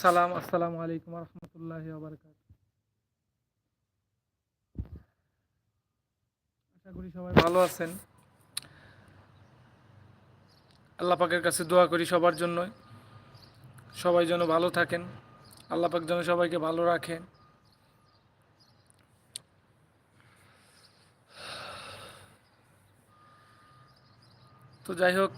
সালাম, আসসালামু আলাইকুম রহমতুল্লাহ বারকাত আশা করি সবাই ভালো আছেন। আল্লাহ পাকের কাছে দোয়া করি সবার জন্যই। সবাই যেন ভালো থাকেন। আল্লাহ পাক যেন সবাইকে ভালো রাখেন। তো যাই হোক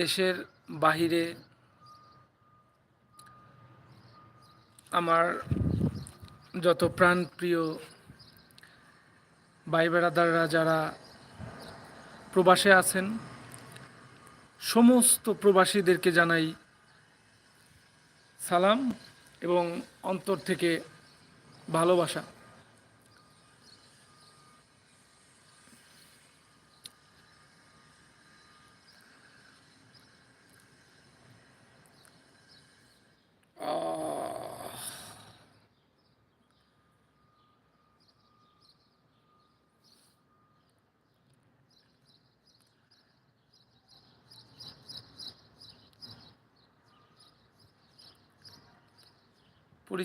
দেশের বাহিরে আমার যত প্রাণপ্রিয় ভাই বেড়াদাররা যারা প্রবাসে আছেন, সমস্ত প্রবাসীদেরকে জানাই সালাম এবং অন্তর থেকে ভালোবাসা।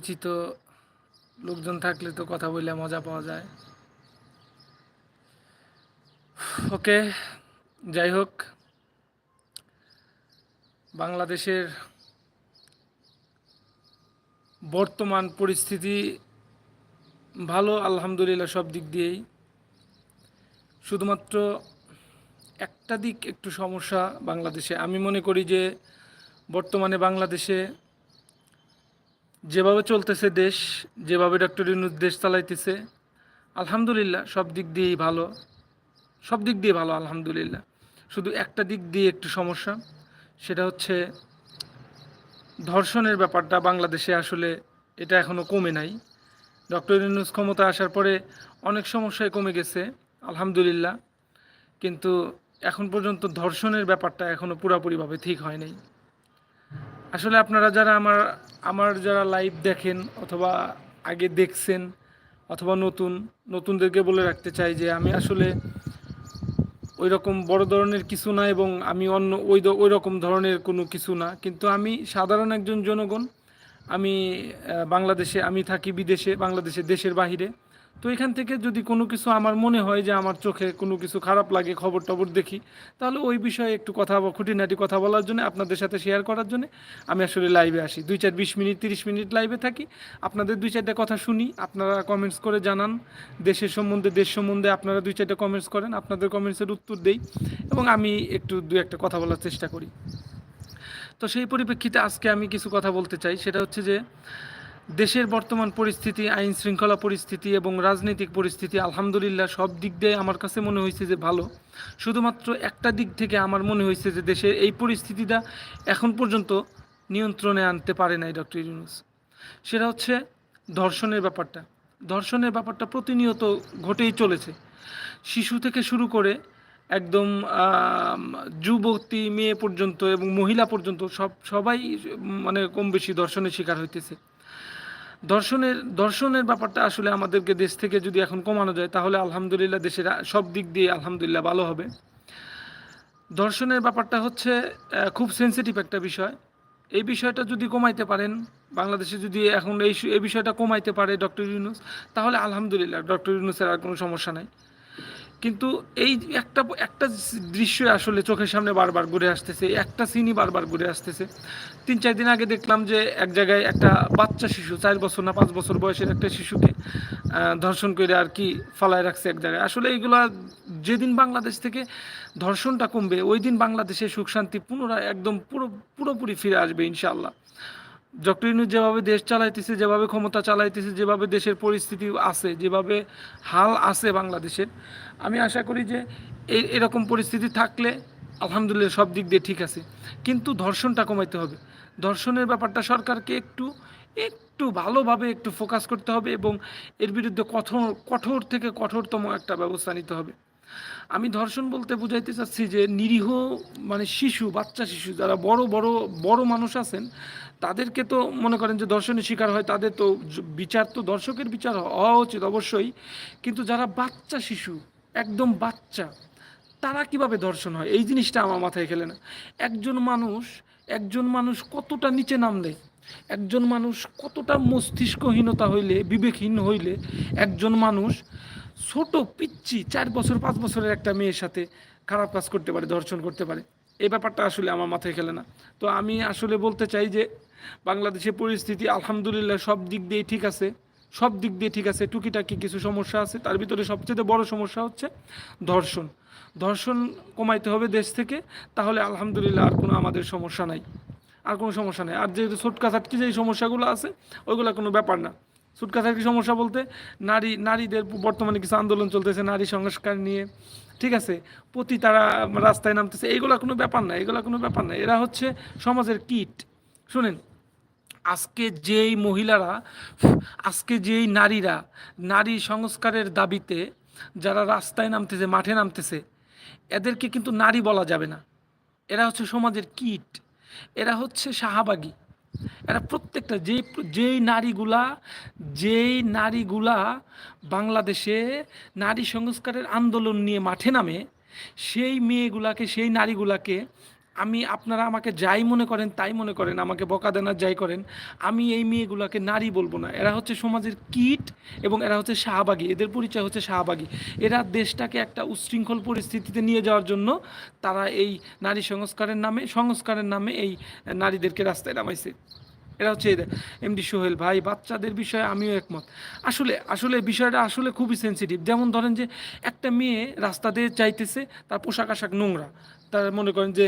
পরিচিত লোকজন থাকলে তো কথা বললে মজা পাওয়া যায়। ওকে, যাই হোক, বাংলাদেশের বর্তমান পরিস্থিতি ভালো, আলহামদুলিল্লাহ, সব দিক দিয়েই। শুধুমাত্র একটা দিক একটু সমস্যা বাংলাদেশে। আমি মনে করি যে বর্তমানে বাংলাদেশে যেভাবে চলতেছে দেশ, যেভাবে ডক্টর ইউনুস দেশ চালাইতেছে, আলহামদুলিল্লাহ সব দিক দিয়েই ভালো। সব দিক দিয়ে ভালো, আলহামদুলিল্লাহ। শুধু একটা দিক দিয়ে একটু সমস্যা, সেটা হচ্ছে ধর্ষণের ব্যাপারটা বাংলাদেশে আসলে এটা এখনও কমে নাই। ডক্টর ইউনুস ক্ষমতা আসার পরে অনেক সমস্যায় কমে গেছে, আলহামদুলিল্লাহ। কিন্তু এখন পর্যন্ত ধর্ষণের ব্যাপারটা এখনও পুরোপুরিভাবে ঠিক হয় নাই। আসলে আপনারা যারা আমার আমার যারা লাইভ দেখেন অথবা আগে দেখছেন অথবা নতুন, নতুনদেরকে বলে রাখতে চাই যে আমি আসলে ওই রকম বড় ধরনের কিছু না এবং আমি অন্য ওই ওই রকম ধরনের কোনো কিছু না। কিন্তু আমি সাধারণ একজন জনগণ, আমি বাংলাদেশে, আমি থাকি বিদেশে, বাংলাদেশে দেশের বাহিরে। তো এখান থেকে যদি কোনো কিছু আমার মনে হয় যে আমার চোখে কোনো কিছু খারাপ লাগে খবর টবর দেখি, তাহলে ওই বিষয়ে একটু কথা খুঁটিনাটি কথা বলার জন্য, আপনাদের সাথে শেয়ার করার জন্য আমি আসলে লাইভে আসি। দুই চার বিশ মিনিট, তিরিশ মিনিট লাইভে থাকি। আপনাদের দুই চারটা কথা শুনি, আপনারা কমেন্টস করে জানান। দেশের সম্বন্ধে, দেশ সম্বন্ধে আপনারা দুই চারটা কমেন্টস করেন, আপনাদের কমেন্টসের উত্তর দেই এবং আমি একটু দু একটা কথা বলার চেষ্টা করি। তো সেই পরিপ্রেক্ষিতে আজকে আমি কিছু কথা বলতে চাই। সেটা হচ্ছে যে দেশের বর্তমান পরিস্থিতি, আইন শৃঙ্খলা পরিস্থিতি এবং রাজনৈতিক পরিস্থিতি, আলহামদুলিল্লাহ, সব দিক দিয়ে আমার কাছে মনে হয়েছে যে ভালো। শুধুমাত্র একটা দিক থেকে আমার মনে হয়েছে যে দেশের এই পরিস্থিতিটা এখন পর্যন্ত নিয়ন্ত্রণে আনতে পারে নাই ডক্টর ইউনুস। সেটা হচ্ছে ধর্ষণের ব্যাপারটা। ধর্ষণের ব্যাপারটা প্রতিনিয়ত ঘটেই চলেছে। শিশু থেকে শুরু করে একদম যুবতী, মেয়ে পর্যন্ত এবং মহিলা পর্যন্ত সব, সবাই মানে কম বেশি ধর্ষণের শিকার হইতেছে। দর্শনের দর্শনের ব্যাপারটা আসলে আমাদেরকে দেশ থেকে যদি এখন কমানো যায়, তাহলে আলহামদুলিল্লাহ দেশের সব দিক দিয়ে আলহামদুলিল্লাহ ভালো হবে। দর্শনের ব্যাপারটা হচ্ছে খুব সেন্সিটিভ একটা বিষয়। এই বিষয়টা যদি কমাইতে পারেন, বাংলাদেশে যদি এখন এই বিষয়টা কমাইতে পারে ডক্টর ইউনুস, তাহলে আলহামদুলিল্লাহ, ডক্টর ইউনুসের আর কোনো সমস্যা নাই। কিন্তু এই একটা একটা দৃশ্য আসলে চোখের সামনে বারবার ঘুরে আসতেছে, একটা সিনই বারবার ঘুরে আসতেছে। তিন, চার দিন আগে দেখলাম যে এক জায়গায় একটা বাচ্চা শিশু, চার বছর না পাঁচ বছর বয়সের একটা শিশুকে ধর্ষণ করে আর কি ফালায় রাখছে এক জায়গায়। আসলে এইগুলা যেদিন বাংলাদেশ থেকে ধর্ষণটা কমবে, ওই দিন বাংলাদেশে সুখ শান্তি পুনরায় একদম পুরো, পুরোপুরি ফিরে আসবে ইনশাআল্লাহ। ডক্টর যেভাবে দেশ চালাইতেছে, যেভাবে ক্ষমতা চালাইতেছে, যেভাবে দেশের পরিস্থিতি আছে, যেভাবে হাল আছে বাংলাদেশের, আমি আশা করি যে এ- এরকম পরিস্থিতি থাকলে আলহামদুলিল্লাহ সব দিক দিয়ে ঠিক আছে। কিন্তু ধর্ষণটা কমাইতে হবে। ধর্ষণের ব্যাপারটা সরকারকে একটু একটু ভালোভাবে একটু ফোকাস করতে হবে এবং এর বিরুদ্ধে কঠোর কঠোর থেকে কঠোরতম একটা ব্যবস্থা নিতে হবে। আমি ধর্ষণ বলতে বুঝাইতে চাচ্ছি যে নিরীহ মানে শিশু, বাচ্চা শিশু যারা বড় বড় বড় মানুষ আছেন, তাদেরকে তো মনে করেন যে ধর্ষণের শিকার হয়, তাদের তো বিচার তো দর্শকের বিচার হওয়া উচিত অবশ্যই। কিন্তু যারা বাচ্চা শিশু, একদম বাচ্চা, তারা কীভাবে ধর্ষণ হয়? এই জিনিসটা আমার মাথায় খেলে না। একজন মানুষ একজন মানুষ কতটা নিচে নামলে, একজন মানুষ কতটা মস্তিষ্কহীনতা হইলে, বিবেকহীন হইলে, একজন মানুষ ছোট পিচ্ছি চার বছর, পাঁচ বছরের একটা মেয়ের সাথে খারাপ কাজ করতে পারে, ধর্ষণ করতে পারে। এই ব্যাপারটা আসলে আমার মাথায় খেলে না। তো আমি আসলে বলতে চাই যে বাংলাদেশের পরিস্থিতি আলহামদুলিল্লাহ সব দিক দিয়ে ঠিক আছে। সব দিক দিয়ে ঠিক আছে। টুকিটাকি কিছু সমস্যা আছে। তার ভিতরে সবচেয়ে বড় সমস্যা হচ্ছে ধর্ষণ। ধর্ষণ কমাইতে হবে দেশ থেকে, তাহলে আলহামদুলিল্লাহ আর কোনো আমাদের সমস্যা নাই। আর কোনো সমস্যা নেই। আর যে ছোটকা ছাটকি যে সমস্যাগুলো আছে, ওইগুলো কোনো ব্যাপার না। ছোটকা ছাটকি সমস্যা বলতে? নারী, নারীদের বর্তমানে কিছু আন্দোলন চলতেছে, নারী সংস্কার নিয়ে। ঠিক আছে? প্রতি তারা রাস্তায় নামতেছে। এইগুলো কোনো ব্যাপার না এগুলো কোনো ব্যাপার না। এরা হচ্ছে সমাজের কিট। শুনেন, আজকে যেই মহিলারা, আজকে যেই নারীরা, নারী সংস্কারের দাবিতে যারা রাস্তায় নামতেছে, মাঠে নামতেছে, এদেরকে কিন্তু নারী বলা যাবে না। এরা হচ্ছে সমাজের কিট। এরা হচ্ছে শাহাবাগী। এরা প্রত্যেকটা যেই যেই নারীগুলা যেই নারীগুলা বাংলাদেশে নারী সংস্কারের আন্দোলন নিয়ে মাঠে নামে, সেই মেয়েগুলাকে, সেই নারীগুলাকে আমি, আপনারা আমাকে যাই মনে করেন, তাই মনে করেন, আমাকে বকা দেন আর যাই করেন, আমি এই মেয়েগুলোকে নারী বলব না। এরা হচ্ছে সমাজের কীট এবং এরা হচ্ছে শাহবাগী। এদের পরিচয় হচ্ছে শাহবাগী। এরা দেশটাকে একটা উচ্ছৃঙ্খল পরিস্থিতিতে নিয়ে যাওয়ার জন্য তারা এই নারী সংস্কারের নামে সংস্কারের নামে এই নারীদেরকে রাস্তায় নামাইছে। এরা হচ্ছে এমডি সোহেল ভাই, বাচ্চাদের বিষয়ে আমিও একমত। আসলে আসলে বিষয়টা আসলে খুবই সেন্সিটিভ যেমন ধরেন যে, একটা মেয়ে রাস্তা দিয়ে চাইতেছে তার পোশাক আশাক নোংরা। তার মনে করেন যে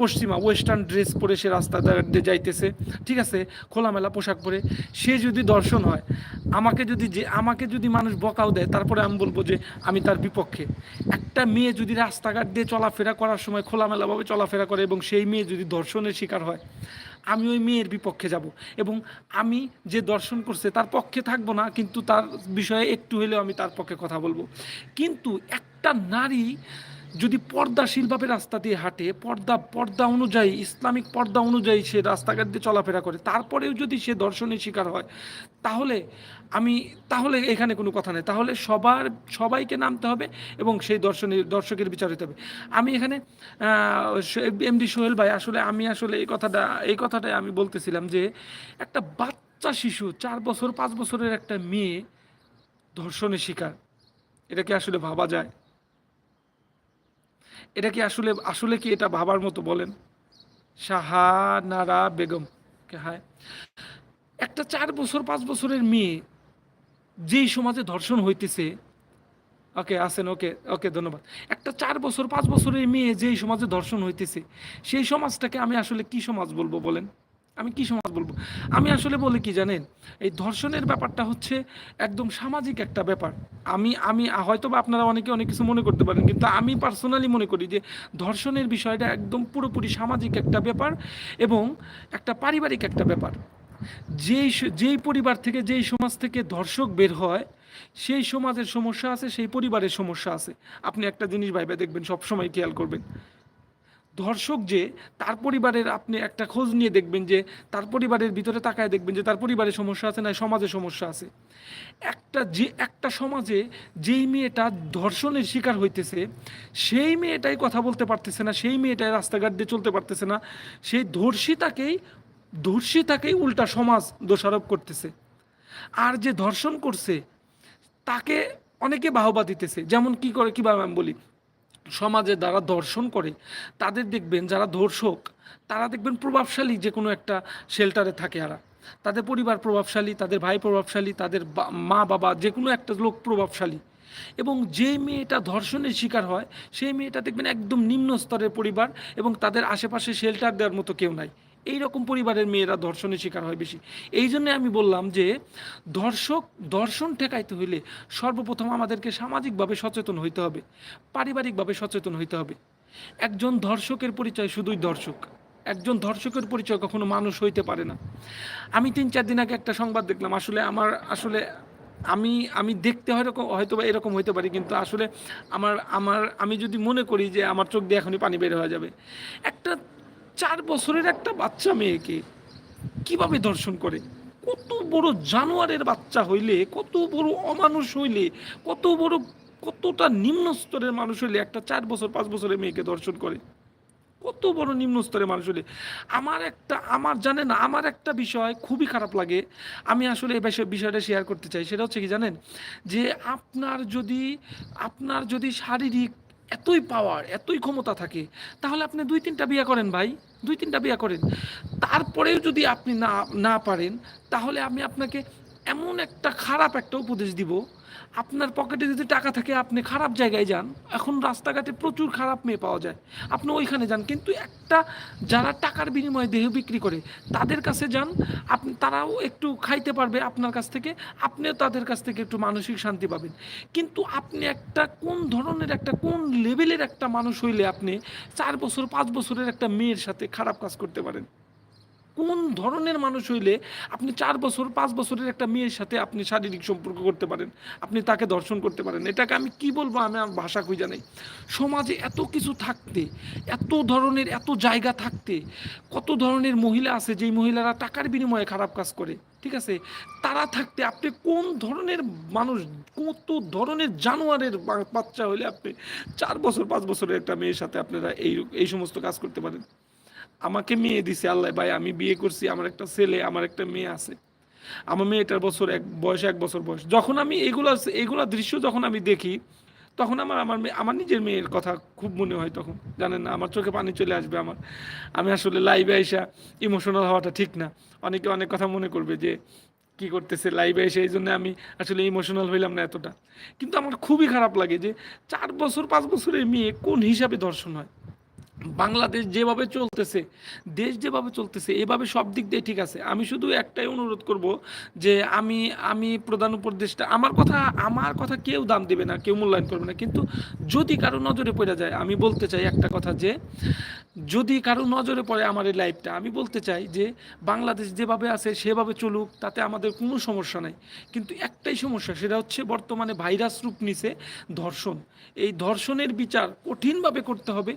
পশ্চিমা ওয়েস্টার্ন ড্রেস পরে সে রাস্তা দিয়ে যাইতেছে। ঠিক আছে? খোলামেলা পোশাক পরে। সে যদি দর্শন হয়, আমাকে যদি যে, আমাকে যদি মানুষ বকাও দেয়, তারপরে আমি বলব যে, আমি তার বিপক্ষে। একটা মেয়ে যদি রাস্তাঘাট দিয়ে চলাফেরা করার সময় খোলামেলাভাবে চলাফেরা করে এবং সেই মেয়ে যদি দর্শনের শিকার হয়, আমি ওই মেয়ের বিপক্ষে যাব। এবং আমি যে দর্শন করছে, তার পক্ষে থাকব না, কিন্তু তার বিষয়ে একটু হলেও আমি তার পক্ষে কথা বলব। কিন্তু একটা নারী যদি পর্দা পর্দাশীলভাবে রাস্তা দিয়ে হাঁটে, পর্দা পর্দা অনুযায়ী, ইসলামিক পর্দা অনুযায়ী সে রাস্তাঘাট দিয়ে চলাফেরা করে, তারপরেও যদি সে দর্শনের শিকার হয়, তাহলে আমি, তাহলে এখানে কোনো কথা নেই। তাহলে সবার, সবাইকে নামতে হবে এবং সেই দর্শনের দর্শকের বিচার হতে হবে। আমি এখানে এমডি সোহেল ভাই, আসলে আমি আসলে এই কথাটা, এই কথাটাই আমি বলতেছিলাম যে, একটা বাচ্চা শিশু, চার বছর, পাঁচ বছরের একটা মেয়ে ধর্ষণের শিকার, এটা কি আসলে ভাবা যায়? এটা কি আসলে আসলে কি এটা ভাবার মতো বলেন? সাহা নারা বেগম, কে হায়? একটা চার বছর, পাঁচ বছরের মেয়ে যেই সমাজে ধর্ষণ হইতেছে, ওকে, আছেন, ওকে ওকে, ধন্যবাদ। একটা চার বছর, পাঁচ বছরের মেয়ে যেই সমাজে ধর্ষণ হইতেছে, সেই সমাজটাকে আমি আসলে কি সমাজ বলব বলেন? আমি কি সমাজ বলব? আমি আসলে বলি কি জানেন, এই ধর্ষণের ব্যাপারটা হচ্ছে একদম সামাজিক একটা ব্যাপার। আমি আমি হয়তো বা আপনারা অনেকে অনেক কিছু মনে করতে পারেন, কিন্তু আমি পার্সোনালি মনে করি যে ধর্ষণের বিষয়টা একদম পুরোপুরি সামাজিক একটা ব্যাপার এবং একটা পারিবারিক একটা ব্যাপার। যেই যেই পরিবার থেকে, যেই সমাজ থেকে ধর্ষক বের হয়, সেই সমাজের সমস্যা আছে, সেই পরিবারের সমস্যা আছে। আপনি একটা জিনিস ভাইবে দেখবেন, সবসময় খেয়াল করবেন। ধর্ষক যে, তার পরিবারের আপনি একটা খোঁজ নিয়ে দেখবেন যে, তার পরিবারের ভিতরে তাকায় দেখবেন যে, তার পরিবারের সমস্যা আছে না, সমাজে সমস্যা আছে। একটা যে, একটা সমাজে যেই মেয়েটা ধর্ষণের শিকার হইতেছে, সেই মেয়েটাই কথা বলতে পারতেছে না, সেই মেয়েটাই রাস্তাঘাট দিয়ে চলতে পারতেছে না, সেই ধর্ষিতাকেই ধর্ষিতাকেই উল্টা সমাজ দোষারোপ করতেছে। আর যে ধর্ষণ করছে, তাকে অনেকে বাহবা দিতেছে, যেমন কি করে কীভাবে আমি বলি সমাজে যারা দর্শন করে, তাদের দেখবেন যারা ধর্ষক, তারা দেখবেন প্রভাবশালী যে কোনো একটা শেল্টারে থাকে এরা। তাদের পরিবার প্রভাবশালী, তাদের ভাই প্রভাবশালী, তাদের মা, বাবা যে কোনো একটা লোক প্রভাবশালী। এবং যে মেয়েটা ধর্ষণের শিকার হয়, সেই মেয়েটা দেখবেন একদম নিম্ন স্তরের পরিবার এবং তাদের আশেপাশে শেল্টার দেওয়ার মতো কেউ নাই। এই রকম পরিবারের মেয়েরা ধর্ষণের শিকার হয় বেশি। এই জন্য আমি বললাম যে, দর্শক, দর্শন ঠেকাইতে হইলে সর্বপ্রথম আমাদেরকে সামাজিকভাবে সচেতন হইতে হবে, পারিবারিকভাবে সচেতন হইতে হবে। একজন ধর্ষকের পরিচয় শুধুই দর্শক। একজন ধর্ষকের পরিচয় কখনো মানুষ হইতে পারে না। আমি তিন চার দিন আগে একটা সংবাদ দেখলাম, আসলে আমার, আসলে আমি আমি দেখতে হয়তো হয়তো বা এরকম হইতে পারি, কিন্তু আসলে আমার আমার, আমি যদি মনে করি যে আমার চোখ দিয়ে এখনই পানি বের হয়ে যাবে। একটা চার বছরের একটা বাচ্চা মেয়েকে কীভাবে দর্শন করে? কত বড় জানোয়ারের বাচ্চা হইলে, কত বড় অমানুষ হইলে, কত বড়, কতটা নিম্ন স্তরের মানুষ হইলে একটা চার বছর, পাঁচ বছরের মেয়েকে দর্শন করে? কত বড় নিম্ন স্তরের মানুষ হলে আমার একটা, আমার জানেন না, আমার একটা বিষয় খুবই খারাপ লাগে। আমি আসলে এই বিষয়টা শেয়ার করতে চাই। সেটা হচ্ছে কি জানেন? যে আপনার যদি আপনার যদি শারীরিক এতই পাওয়ার এতই ক্ষমতা থাকে, তাহলে আপনি দুই তিনটা বিয়ে করেন ভাই। দুই তিনটা বিয়া করেন। তারপরেও যদি আপনি না না পারেন তাহলে আমি আপনাকে এমন একটা খারাপ একটা উপদেশ দিব। আপনার পকেটে যদি টাকা থাকে, আপনি খারাপ জায়গায় যান। এখন রাস্তাঘাটে প্রচুর খারাপ মেয়ে পাওয়া যায়। আপনি ওইখানে যান। কিন্তু একটা যারা টাকার বিনিময়ে দেহ বিক্রি করে, তাদের কাছে যান। আপনি তারাও একটু খাইতে পারবে আপনার কাছ থেকে। আপনিও তাদের কাছ থেকে একটু মানসিক শান্তি পাবেন। কিন্তু আপনি একটা কোন ধরনের একটা, কোন লেভেলের একটা মানুষ হইলে আপনি চার বছর, পাঁচ বছরের একটা মেয়ের সাথে খারাপ কাজ করতে পারেন? কোন ধরনের মানুষ হইলে আপনি চার বছর, পাঁচ বছরের একটা মেয়ের সাথে আপনি শারীরিক সম্পর্ক করতে পারেন, আপনি তাকে দর্শন করতে পারেন। এটাকে আমি কি বলব? আমি আমার ভাষা খুঁজে নেই। সমাজে এত কিছু থাকতে, এত ধরনের, এত জায়গা থাকতে, কত ধরনের মহিলা আছে যেই মহিলারা টাকার বিনিময়ে খারাপ কাজ করে, ঠিক আছে? তারা থাকতে আপনি কোন ধরনের মানুষ, কত ধরনের জানোয়ারের বাচ্চা হলে আপনি চার বছর, পাঁচ বছরের একটা মেয়ের সাথে আপনারা এই এই সমস্ত কাজ করতে পারেন। আমাকে মেয়ে দিছে, আল্লাহ ভাই, আমি বিয়ে করছি, আমার একটা ছেলে, আমার একটা মেয়ে আছে। আমার মেয়েটার বছর এক, বয়স এক বছর বয়স। যখন আমি এগুলো এগুলো দৃশ্য যখন আমি দেখি, তখন আমার আমার মেয়ে- আমার নিজের মেয়ের কথা খুব মনে হয় তখন। জানেন না, আমার চোখে পানি চলে আসবে আমার। আমি আসলে লাইভে আইসা ইমোশনাল হওয়াটা ঠিক না। অনেকে অনেক কথা মনে করবে যে, কি করতেছে লাইভে এসে, এই জন্য আমি আসলে ইমোশনাল হইলাম না এতটা। কিন্তু আমার খুবই খারাপ লাগে যে, চার বছর, পাঁচ বছরের মেয়ে কোন হিসাবে দর্শন হয়? বাংলাদেশ যেভাবে চলতেছে, দেশ যেভাবে চলতেছে, এভাবে সব দিক দিয়ে ঠিক আছে। আমি শুধু একটাই অনুরোধ করব যে আমি আমি প্রধান উপদেষ্টা, আমার কথা আমার কথা কেউ দাম দেবে না, কেউ মূল্যায়ন করবে না। কিন্তু যদি কারও নজরে পড়ে যায়, আমি বলতে চাই একটা কথা যে যদি কারও নজরে পড়ে আমার এই লাইফটা আমি বলতে চাই যে বাংলাদেশ যেভাবে আছে, সেভাবে চলুক, তাতে আমাদের কোনো সমস্যা নাই। কিন্তু একটাই সমস্যা, সেটা হচ্ছে বর্তমানে ভাইরাস রূপ নিছে ধর্ষণ। এই ধর্ষণের বিচার কঠিনভাবে করতে হবে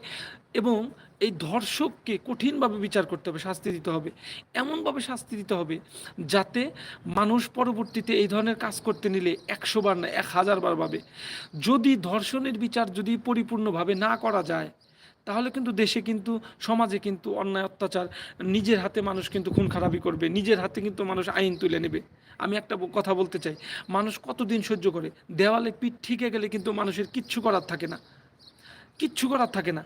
এবং এই ধর্ষককে কঠিনভাবে বিচার করতে হবে, শাস্তি দিতে হবে। এমনভাবে শাস্তি দিতে হবে যাতে মানুষ পরবর্তীতে এই ধরনের কাজ করতে নিলে একশো বার না, এক হাজার বার ভাবে। যদি ধর্ষণের বিচার যদি পরিপূর্ণভাবে না করা যায় তাহলে কিন্তু দেশে কিন্তু, সমাজে কিন্তু অন্যায়, অত্যাচার, নিজের হাতে মানুষ কিন্তু খুন খারাপি করবে, নিজের হাতে কিন্তু মানুষ আইন তুলে নেবে। আমি একটা কথা বলতে চাই, মানুষ কতদিন সহ্য করে? দেওয়ালে পিঠ ঠিকে গেলে কিন্তু মানুষের কিচ্ছু করার থাকে না, কিচ্ছু করার থাকে না।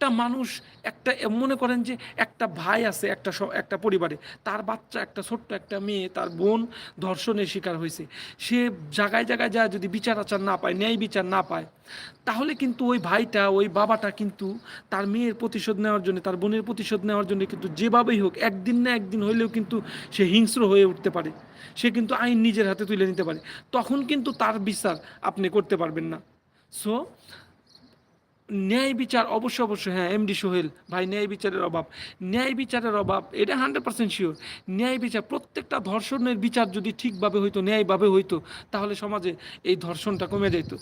একটা মানুষ, একটা মনে করেন যে একটা ভাই আছে একটা একটা পরিবারে। তার বাচ্চা, একটা ছোট্ট একটা মেয়ে, তার বোন ধর্ষণের শিকার হয়েছে। সে জায়গায় জায়গায় যায় যদি বিচার আচার না পায়, ন্যায় বিচার না পায়, তাহলে কিন্তু ওই ভাইটা, ওই বাবাটা কিন্তু তার মেয়ের প্রতিশোধ নেওয়ার জন্য, তার বোনের প্রতিশোধ নেওয়ার জন্য কিন্তু যেভাবেই হোক, একদিন না একদিন হইলেও কিন্তু সে হিংস্র হয়ে উঠতে পারে। সে কিন্তু আইন নিজের হাতে তুলে নিতে পারে। তখন কিন্তু তার বিচার আপনি করতে পারবেন না। সো ন্যায় বিচার, অবশ্যই অবশ্যই হ্যাঁ এমডি সোহেল, ভাই, ন্যায় বিচারের অভাব। ন্যায় বিচারের অভাব, এটা হান্ড্রেড পার্সেন্ট শিওর ন্যায় বিচার, প্রত্যেকটা ধর্ষণের বিচার যদি ঠিকভাবে হইতো, ন্যায়ভাবে হইতো, তাহলে সমাজে এই ধর্ষণটা কমে যেত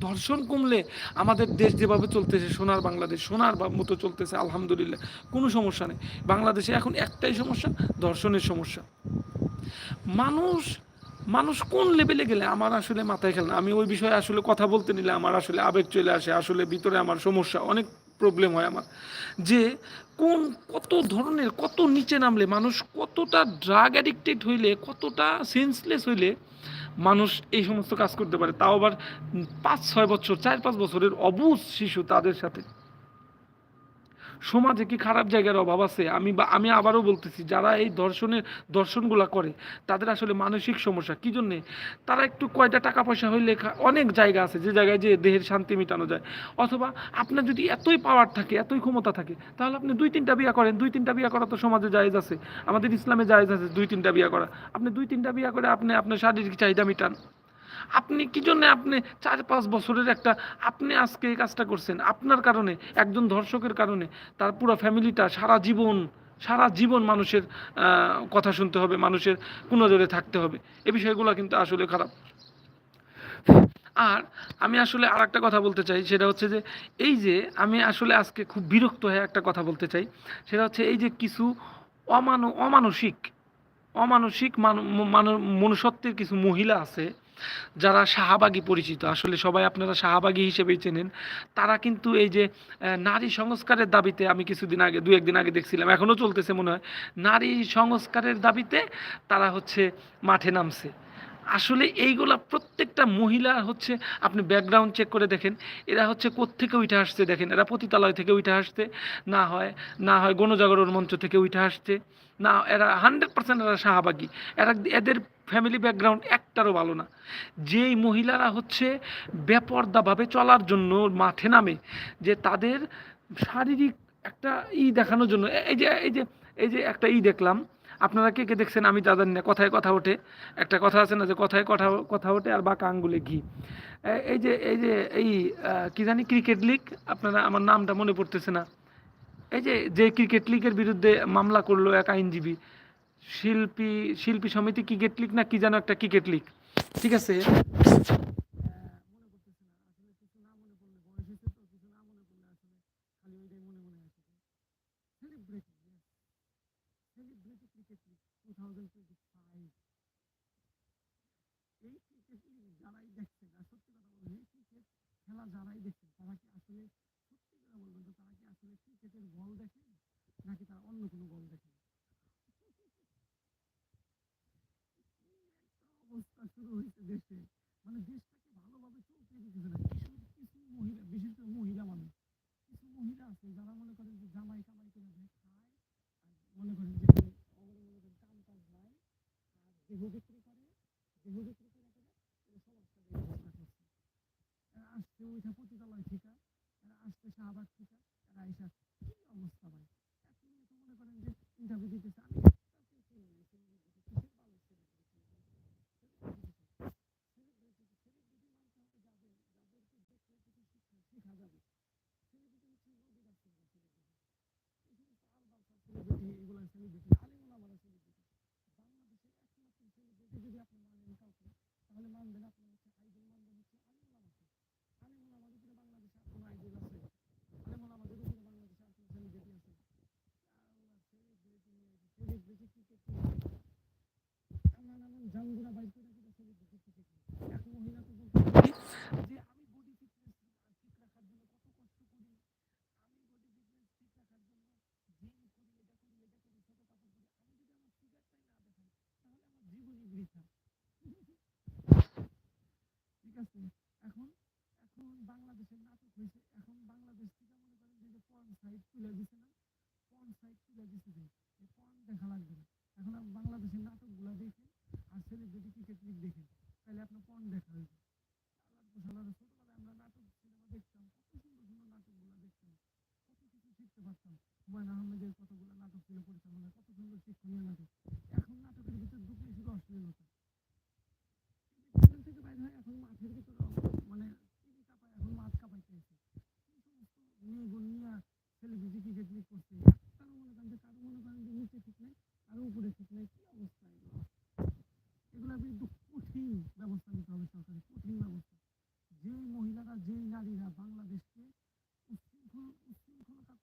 ধর্ষণ কমলে আমাদের দেশ যেভাবে চলতেছে, সোনার বাংলাদেশ, সোনার মতো চলতেছে, আলহামদুলিল্লাহ, কোনো সমস্যা নেই। বাংলাদেশে এখন একটাই সমস্যা, ধর্ষণের সমস্যা। মানুষ মানুষ কোন লেভেলে গেলে আমার আসলে মাথায় খেলে আমি ওই বিষয়ে আসলে কথা বলতে নিলে আমার আসলে আবেগ চলে আসে, আসলে ভিতরে আমার সমস্যা, অনেক প্রবলেম হয় আমার। যে কোন, কত ধরনের, কত নিচে নামলে, মানুষ কতটা ড্রাগ অ্যাডিক্টেড হইলে, কতটা সেন্সলেস হইলে মানুষ এই সমস্ত কাজ করতে পারে? তাও আবার পাঁচ, ছয় বছর, চার, পাঁচ বছরের অবুজ শিশু তাদের সাথে। সমাজে কি খারাপ জায়গার অভাব আছে? আমি বা, আমি আবারও বলতেছি, যারা এই দর্শনের, দর্শনগুলা করে, তাদের আসলে মানসিক সমস্যা। কী জন্যে? তারা একটু কয়টা টাকা পয়সা হইলে অনেক জায়গা আছে যে জায়গায় যে দেহের শান্তি মেটানো যায়। অথবা আপনার যদি এতই পাওয়ার থাকে, এতই ক্ষমতা থাকে, তাহলে আপনি দুই তিনটা বিয়া করেন। দুই তিনটা বিয়া করা তো সমাজে জায়েজ আছে। আমাদের ইসলামে জায়েজ আছে দুই তিনটা বিয়া করা। আপনি দুই তিনটা বিয়া করে আপনি আপনার শারীরিক চাহিদা মিটান। আপনি কি জন্য আপনি চার পাঁচ বছরের একটা, আপনি আজকে এই কাজটা করছেন? আপনার কারণে, একজন ধর্ষকের কারণে, তার পুরো ফ্যামিলিটা, সারা জীবন সারা জীবন মানুষের কথা শুনতে হবে, মানুষের কুনজরে থাকতে হবে। এ বিষয়গুলো কিন্তু আসলে খারাপ। আর আমি আসলে আর একটা কথা বলতে চাই, সেটা হচ্ছে যে, এই যে আমি আসলে আজকে খুব বিরক্ত হয়ে একটা কথা বলতে চাই, সেটা হচ্ছে এই যে কিছু অমানু, অমানসিক অমানসিক মানু- মানু- মনুষ্যত্বের কিছু মহিলা আছে যারা শাহবাগী পরিচিত, আসলে সবাই আপনারা শাহবাগী হিসেবেই চেনেন, তারা কিন্তু এই যে নারী সংস্কারের দাবিতে আমি কিছুদিন আগে দু একদিন আগে দেখছিলাম, এখনও চলতেছে মনে হয়, নারী সংস্কারের দাবিতে তারা হচ্ছে মাঠে নামছে। আসলে এইগুলা প্রত্যেকটা মহিলা হচ্ছে, আপনি ব্যাকগ্রাউন্ড চেক করে দেখেন, এরা হচ্ছে কোত্থেকে উঠে আসছে দেখেন, এরা পতিতালয় থেকে উঠে আসছে। না হয় না হয় গণজাগরণ মঞ্চ থেকে উঠে আসছে। না, এরা হান্ড্রেড পার্সেন্ট এরা শাহবাগী। এরা এদের ফ্যামিলি ব্যাকগ্রাউন্ড একটারও ভালো না। যেই মহিলারা হচ্ছে বেপর্দাভাবে চলার জন্য মাঠে নামে, যে তাদের শারীরিক একটা ই দেখানোর জন্য এই যে এই যে এই যে একটা ই দেখলাম আপনারা কে কে দেখছেন আমি তা জানি না, কথায় কথা ওঠে। একটা কথা আছে না যে কথায় কথা কথা ওঠে আর বাঁকা আঙ্গুলে ঘি। এই যে এই যে, এই কি জানি ক্রিকেট লিগ, আপনারা, আমার নামটা মনে পড়তেছে না। এই যে যে ক্রিকেট লিগের বিরুদ্ধে মামলা করল এক আইনজীবী, শিল্পী শিল্পী সমিতি ক্রিকেট লিগ না কি যেন একটা ক্রিকেট লিগ। ঠিক আছে এই ক্রিকেট লিগ যারাই দেখছেন আর সত্যি কথা বলবেন এই ক্রিকেট খেলা যারাই দেখছেন তারা কি আসলে সত্যি করে বলবেন তো তারা কি আসলে ক্রিকেটের বল দেখেন, নাকি তারা অন্য কোনো বল দেখেন? অবস্থা শুরু হয়েছে দেশে। মানে দেশটাকে ভালোভাবে চলতে দিতেছে না। কিছু কিছু মহিলা, বিশেষ করে মহিলা মানুষ, কিছু মহিলা আছে যারা মনে করেন যে জামাই কামাই করে দেয় খায়, আর মনে করেন যে মনে কাম কাজ নাই, আর দেহ বিক্রি করে, দেহ বিক্রি করে করে এরা সমাজটাকে এই অবস্থা করছে এরা আসছে ওইটা পতিতালয় ঠিকা এরা আসছে শাহবাগ ঠিকা এরা এসা কি অবস্থা ভাই? এখন তো মনে করেন যে ইন্টারভিউ দিতেছে আমি এগুলা celebrity, আলিমুলামারা celebrity। বাংলাদেশের একমাত্র যদি আপনি মানেন কাউকে, তাহলে মানবেন আপনি হচ্ছে idol মানবেন হচ্ছে আলিমুলামাকে। আলিমুলামার উপরে বাংলাদেশে আর কোনো idol আছে? আলিমুলামাদের উপরে বাংলাদেশে আর কোনো celebrity আছে? আল্লাহ, celebrity নিয়ে এসে, celebrity cricket নিয়ে এসে। এমন এমন জাঙ্গুরা বাইর করে দিল celebrity cricket নিয়ে। এক মহিলা তো বলতেছে যে আমি body fitness ঠিক রাখার জন্য কত কষ্ট করি আমি বডি ফিটনেস ঠিক রাখার জন্য জিম করি এটা করি এটা করি ছোট কাপড় পরি আমি যদি আমার ফিগারটাই না দেখাই তাহলে আমার জীবনই ঠিক আছে? এখন এখন বাংলাদেশের নাটক হয়েছে। এখন বাংলাদেশ থেকে মনে করেন যে পর্ন সাইট তুলে দিছে না পর্ন সাইট তুলে দিছে যে পর্ন দেখা লাগবে না। এখন বাংলাদেশের নাটকগুলো দেখেন আর সেলিব্রিটি ক্রিকেট লিগ দেখেন, তাহলে আপনার পর্ন দেখা হয়েছে ছোটবেলায় আমরা নাটক, সিনেমা দেখতাম, কত সুন্দর সুন্দর নাটকগুলো দেখতাম। শিখতে পারতাম। হুমায়ুন আহমেদের কতগুলো নাটক ছিল পরিচালনা, কত সুন্দর শিক্ষণীয় নাটক। এখন নাটকের ভিতর ঢুকলে শুধু অশ্লীলতা থেকে বাইরে হয় এখন মাঠের ভিতরে মানে টিভি কাঁপায় এখন মাঠ কাঁপাইতে আছে সমস্ত মেয়েগুলো নিয়ে সেলিব্রিটি ক্রিকেট লিগ করছে? একটারও মনে করেন যে কারও মনে করেন যে নিচে ঠিক নেই, কারও উপরে ঠিক নেই, কি অবস্থা এগুলো? এগুলোর বিরুদ্ধে কঠিন ব্যবস্থা নিতে হবে সরকারের, কঠিন ব্যবস্থা। যেই মহিলারা, যেই নারীরা বাংলাদেশকে উচ্ছৃঙ্খলতা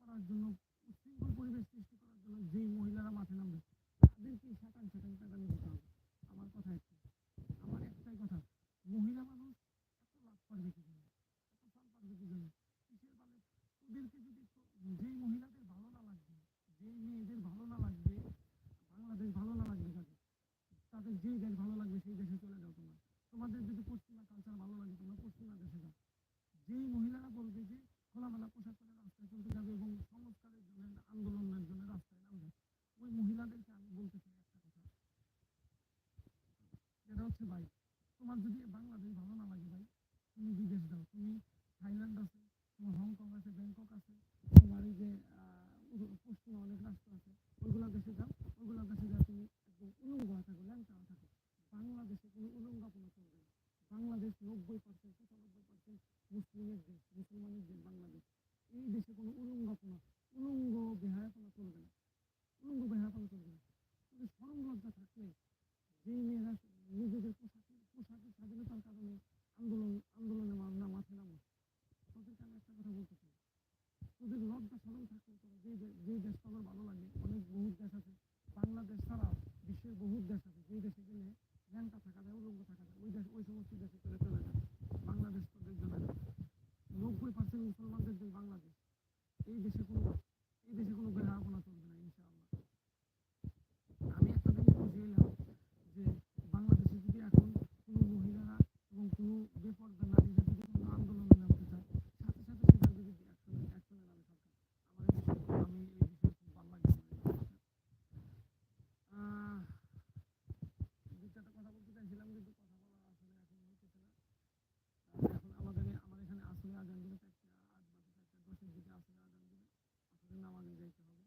করার জন্য উচ্ছৃঙ্খল পরিবেশ সৃষ্টি করার জন্য যেই মহিলারা মাঠে নামবে তাদেরকে সাটান সাটান টাকানি দিতে হবে। আমার কথা একটাই, আমার একটাই কথা, মহিলা মানুষ এত লাভ পারবে কি জন্য এত ফল পারবে কি জন্য কিসের বলে ওদেরকে যদি যেই মহিলাদের ভালো না লাগবে, যেই মেয়েদের ভালো না লাগবে, বাংলাদেশ ভালো না লাগবে তাদের তাদের যেই দেশ ভালো লাগবে সেই দেশে চলে যাও তোমরা। তোমাদের যদি পশ্চিমা কালচার ভালো লাগে, তোমরা পশ্চিমা দেশে যাও। যেই মহিলারা বলবে যে খোলামেলা পোশাক পরে রাস্তায় চলতে যাবে এবং সংস্কারের জন্য আন্দোলনের জন্য রাস্তায় নামবে। ওই মহিলাদেরকে আমি বলতে চাই একটা কথা। যেটা হচ্ছে ভাই, তোমার যদি বাংলাদেশ ভালো না লাগে ভাই, তুমি বিদেশ যাও। তুমি থাইল্যান্ড আছে, তোমার হংকং আছে, ব্যাংকক আছে, তোমার এই যে পশ্চিমে অনেক রাষ্ট্র আছে, ওইগুলো দেশে যাও। ওইগুলো দেশে যাও, তুমি একদম উলঙ্গ থাকো ল্যাংটা থাকো। বাংলাদেশে কোনো বাংলাদেশ নব্বই পার্সেন্ট পঁচানব্বই পার্সেন্ট মুসলিমের দেশ মুসলমানের দেশ বাংলাদেশ এই দেশে কোনো উলঙ্গাপনা উলঙ্গ বেহায়াপনা চলবে না উলঙ্গ বেহায়াপনা চলবে না তবে সরম লজ্জা থাকলে যেই মেয়েরা নিজেদের পোশাকের পোশাকের স্বাধীনতার মুসলমানদের দেশ বাংলাদেশ এই দেশে কোনো এই দেশে কোনো বেহায়াপনা চলবে না ইনশাআল্লাহ আমি একটা জিনিস বুঝে এলাম যে বাংলাদেশে যদি এখন কোনো মহিলারা এবং কোনো বেপর্দা নারীরা যদি কোনো আন্দোলনে নামতে চায় সাথে সাথে সেটার বিরুদ্ধে অ্যাকশনে অ্যাকশনে নামে সরকার আমার এই বিষয়ে আমি এই বিষয়ে খুব ভালো লাগে আমার এই জিনিসটা। আহ, দু চারটা কথা বলতে চাইছিলাম কিন্তু কথা বলা আসলে এখন হইতেছে না আহ, এখন আমাদের এ- আমার এখানে আসলে আজান দিলে চারটা আট বাজে চারটা দশের দিকে আসলে আজান দিলে আসলে নামাজে যাইতে হবে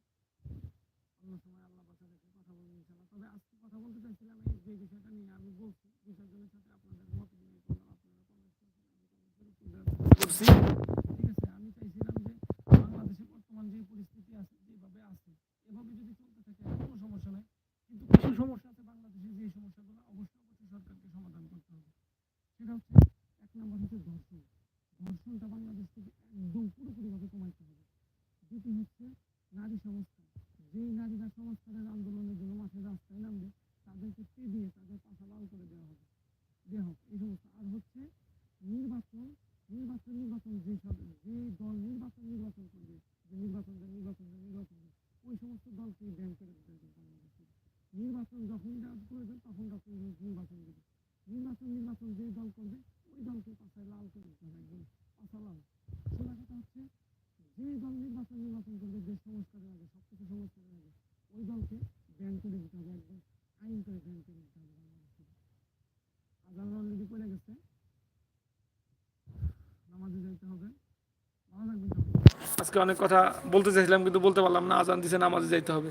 অন্য সময় আল্লাহ বাসা রেখে কথা বলব ইনশাল্লাহ তবে আজকে কথা বলতে চাইছিলাম এই যে বিষয়টা নিয়ে, আমি বলছি দুই চারজনের সাথে আপনাদের মত বিনিময় করলাম আপনারা কমেন্ট করছেন আমি কমেন্টের উত্তর দেওয়ার চেষ্টা করছি ঠিক আছে আমি চাইছিলাম যে বাংলাদেশে বর্তমান যে পরিস্থিতি আছে যেভাবে আছে এভাবে যদি চলতে থাকে কোনো সমস্যা নাই কিন্তু কিছু সমস্যা আছে বাংলাদেশে যে সমস্যাগুলো অবশ্যই অবশ্যই সরকারকে সমাধান করতে হবে সেটা হচ্ছে এক নম্বর হচ্ছে ধর্ষণ ধর্ষণটা বাংলাদেশ থেকে একদম পুরোপুরিভাবে কমাইতে হবে দ্বিতীয় হচ্ছে নারী সংস্কার যেই নারীরা সংস্কারের আন্দোলনের জন্য মাঠে রাস্তায় নামবে তাদেরকে পেরিয়ে তাদের পাশা লাল করে দেওয়া হবে দেওয়া হোক এই সমস্ত আর হচ্ছে নির্বাচন নির্বাচন নির্বাচন যে সব যে দল নির্বাচন নির্বাচন করবে যে নির্বাচন দেন নির্বাচন দেন নির্বাচন দেন ওই সমস্ত দলকে ব্যান করে দিতে হবে বাংলাদেশে নির্বাচন যখন দেওয়ার প্রয়োজন তখন ডক্টর ইউনূস নির্বাচন দেবে নির্বাচন নির্বাচন যে দল করবে ওই দলকে পাশায় লাল করে দিতে হবে একদম পাশা লাল সোজা কথা হচ্ছে যে দল নির্বাচন নির্বাচন করবে দেশ সংস্কারের আগে সব কিছু সংস্কারের আগে ওই দলকে ব্যান করে দিতে হবে একদম আইন করে ব্যান করে দিতে হবে বাংলাদেশ আজান অলরেডি পড়ে গেছে নামাজে যাইতে হবে আজকে অনেক কথা বলতে চাইছিলাম, কিন্তু বলতে পারলাম না। আজান দিছে, নামাজে যাইতে হবে।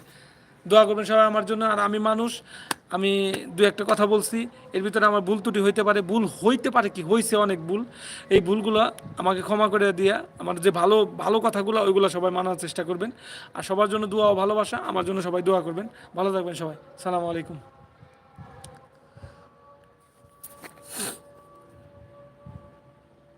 দোয়া করবেন সবাই আমার জন্য। আর আমি মানুষ, আমি দু একটা কথা বলছি, এর ভিতরে আমার ভুল ত্রুটি হইতে পারে, ভুল হইতে পারে কি হয়েছে অনেক ভুল। এই ভুলগুলো আমাকে ক্ষমা করে দিয়া, আমার যে ভালো ভালো কথাগুলো, ওইগুলো সবাই মানার চেষ্টা করবেন। আর সবার জন্য দোয়া ও ভালোবাসা, আমার জন্য সবাই দোয়া করবেন। ভালো থাকবেন সবাই। সালামু আলাইকুম।